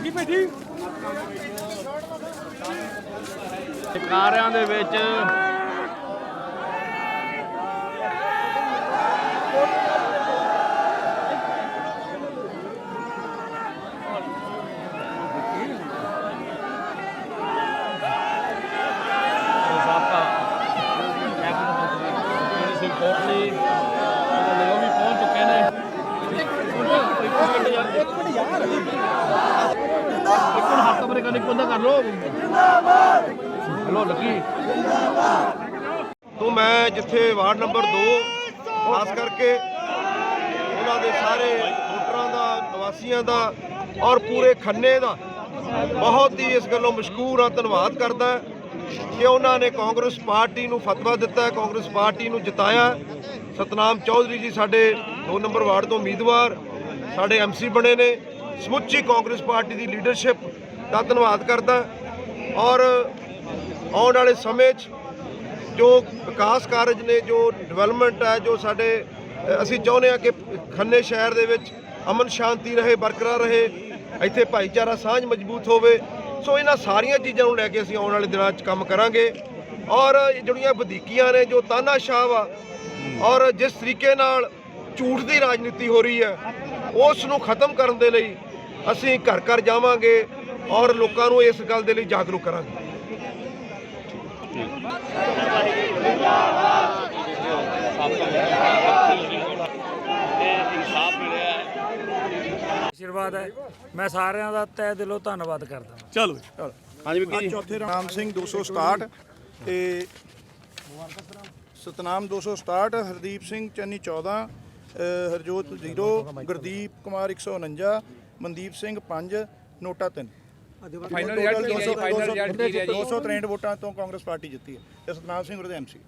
ਲੱਗੀ ਬੈਠੀ ਕਾਰਿਆਂ ਦੇ ਵਿੱਚ ਯਾਰ ਇੱਕ ਮਿੰਟ ਯਾਰ। ਮਿੰਟ ਹੱਥ ਬਰੇ ਕਰ ਲੋ ਹਲੋ ਲੱਗੀ ਤੋਂ ਮੈਂ ਜਿੱਥੇ ਵਾਰਡ ਨੰਬਰ 2 ਖਾਸ ਕਰਕੇ ਉਹਨਾਂ ਦੇ ਸਾਰੇ ਵੋਟਰਾਂ ਦਾ, ਨਿਵਾਸੀਆਂ ਦਾ ਔਰ ਪੂਰੇ ਖੰਨੇ ਦਾ, ਬਹੁਤ ਹੀ ਇਸ ਗੱਲੋਂ ਮਸ਼ਕੂਰ ਆ, ਧੰਨਵਾਦ ਕਰਦਾ ਕਿ ਉਹਨਾਂ ਨੇ ਕਾਂਗਰਸ ਪਾਰਟੀ ਨੂੰ ਫਤਵਾ ਦਿੱਤਾ ਹੈ, ਕਾਂਗਰਸ ਪਾਰਟੀ ਨੂੰ ਜਿਤਾਇਆ। ਸਤਨਾਮ ਚੌਧਰੀ ਜੀ ਸਾਡੇ 2 ਨੰਬਰ ਵਾਰਡ ਤੋਂ ਉਮੀਦਵਾਰ, ਸਾਡੇ ਐਮਸੀ ਬਣੇ ਨੇ। ਸਮੁੱਚੀ ਕਾਂਗਰਸ ਪਾਰਟੀ ਦੀ ਲੀਡਰਸ਼ਿਪ ਦਾ ਧੰਨਵਾਦ ਕਰਦਾ ਔਰ ਆਉਣ ਵਾਲੇ ਸਮੇਂ 'ਚ ਜੋ ਵਿਕਾਸ ਕਾਰਜ ਨੇ, ਜੋ ਡਿਵੈਲਪਮੈਂਟ ਹੈ, ਜੋ ਸਾਡੇ ਅਸੀਂ ਚਾਹੁੰਦੇ ਹਾਂ ਕਿ ਖੰਨੇ ਸ਼ਹਿਰ ਦੇ ਵਿੱਚ ਅਮਨ ਸ਼ਾਂਤੀ ਰਹੇ, ਬਰਕਰਾਰ ਰਹੇ, ਇੱਥੇ ਭਾਈਚਾਰਾ ਸਾਂਝ ਮਜ਼ਬੂਤ ਹੋਵੇ। ਸੋ ਇਹਨਾਂ ਸਾਰੀਆਂ ਚੀਜ਼ਾਂ ਨੂੰ ਲੈ ਕੇ ਅਸੀਂ ਆਉਣ ਵਾਲੇ ਦਿਨਾਂ 'ਚ ਕੰਮ ਕਰਾਂਗੇ। ਔਰ ਜਿਹੜੀਆਂ ਵਧੀਕੀਆਂ ਨੇ, ਜੋ ਤਾਨਾਸ਼ਾਹ ਵਾ ਔਰ ਜਿਸ ਤਰੀਕੇ ਨਾਲ ਝੂਠ ਦੀ ਰਾਜਨੀਤੀ ਹੋ ਰਹੀ ਹੈ, ਉਸ ਨੂੰ ਖਤਮ ਕਰਨ ਦੇ ਲਈ ਅਸੀਂ ਘਰ ਘਰ ਜਾਵਾਂਗੇ। ਔਰ ਲੋਕਾਂ ਨੂੰ ਇਸ ਗੱਲ ਦੇ ਲਈ ਜਾਗਰੂਕ ਕਰਾਂਗੇ। ਆਸ਼ੀਰਵਾਦ ਹੈ। ਮੈਂ ਸਾਰਿਆਂ ਦਾ ਤਹਿ ਦਿਲੋਂ ਧੰਨਵਾਦ ਕਰਦਾ ਚਲੋ ਹਾਂਜੀ ਵੀ ਚੌਥੇ ਰਾਮ ਸਿੰਘ 267 ਤੇ ਸਤਨਾਮ 267 ਹਰਦੀਪ ਸਿੰਘ ਚੰਨੀ 14 ਅ, Harjot 0 Gurdeep Kumar 149 Mandeep Singh 5 NOTA 3 final result 263 ਵੋਟਾਂ ਤੋਂ ਕਾਂਗਰਸ ਪਾਰਟੀ ਜਿੱਤੀ ਹੈ। ਤੇ ਸਤਨਾਮ ਸਿੰਘ ਉਹਦੇ ਐਮਸੀ